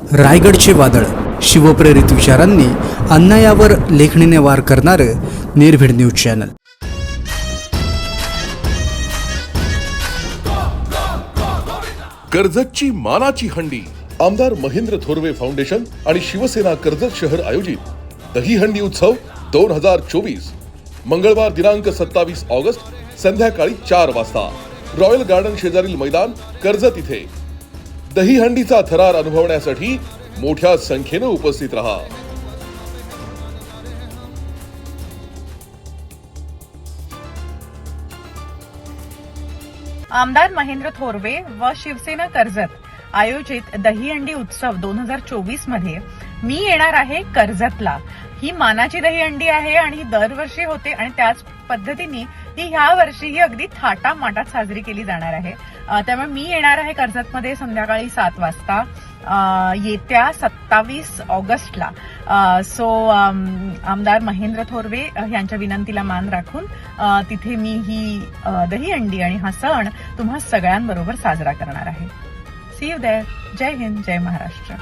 रायगडचे वादळ. शिवप्रेरित विचारांनी अन्यायावर लेखणीने वार करणारं निर्भीड न्यूज चॅनल. कर्जतची मानाची हंडी. आमदार महेंद्र थोरवे फाउंडेशन आणि शिवसेना कर्जत शहर आयोजित. दही हंडी उत्सव दोन हजार चोवीस. मंगळवार दिनांक सत्तावीस ऑगस्ट संध्याकाळी चार वाजता. रॉयल गार्डन शेजारील मैदान कर्जत इथे. दहीहंडीचा थरार अनुभवण्यासाठी मोठ्या संख्येनं उपस्थित रहा. आमदार महेंद्र थोरवे व शिवसेना कर्जत आयोजित दहीहंडी उत्सव दोन हजार चोवीसमध्ये मी येणार आहे कर्जतला. ही मानाची दहीहंडी आहे आणि ही दरवर्षी होते आणि त्याच पद्धतीने ही ह्या वर्षीही अगदी थाटा माटात साजरी केली जाणार आहे. त्यामुळे मी येणार आहे कर्जतमध्ये संध्याकाळी सात वाजता. येत्या सत्तावीस ऑगस्टला. सो आमदार महेंद्र थोरवे यांच्या विनंतीला मान राखून तिथे मी ही दही दहीहंडी आणि हा सण तुम्हा सगळ्यांबरोबर साजरा करणार आहे. See you there Jai Hind Jai Maharashtra.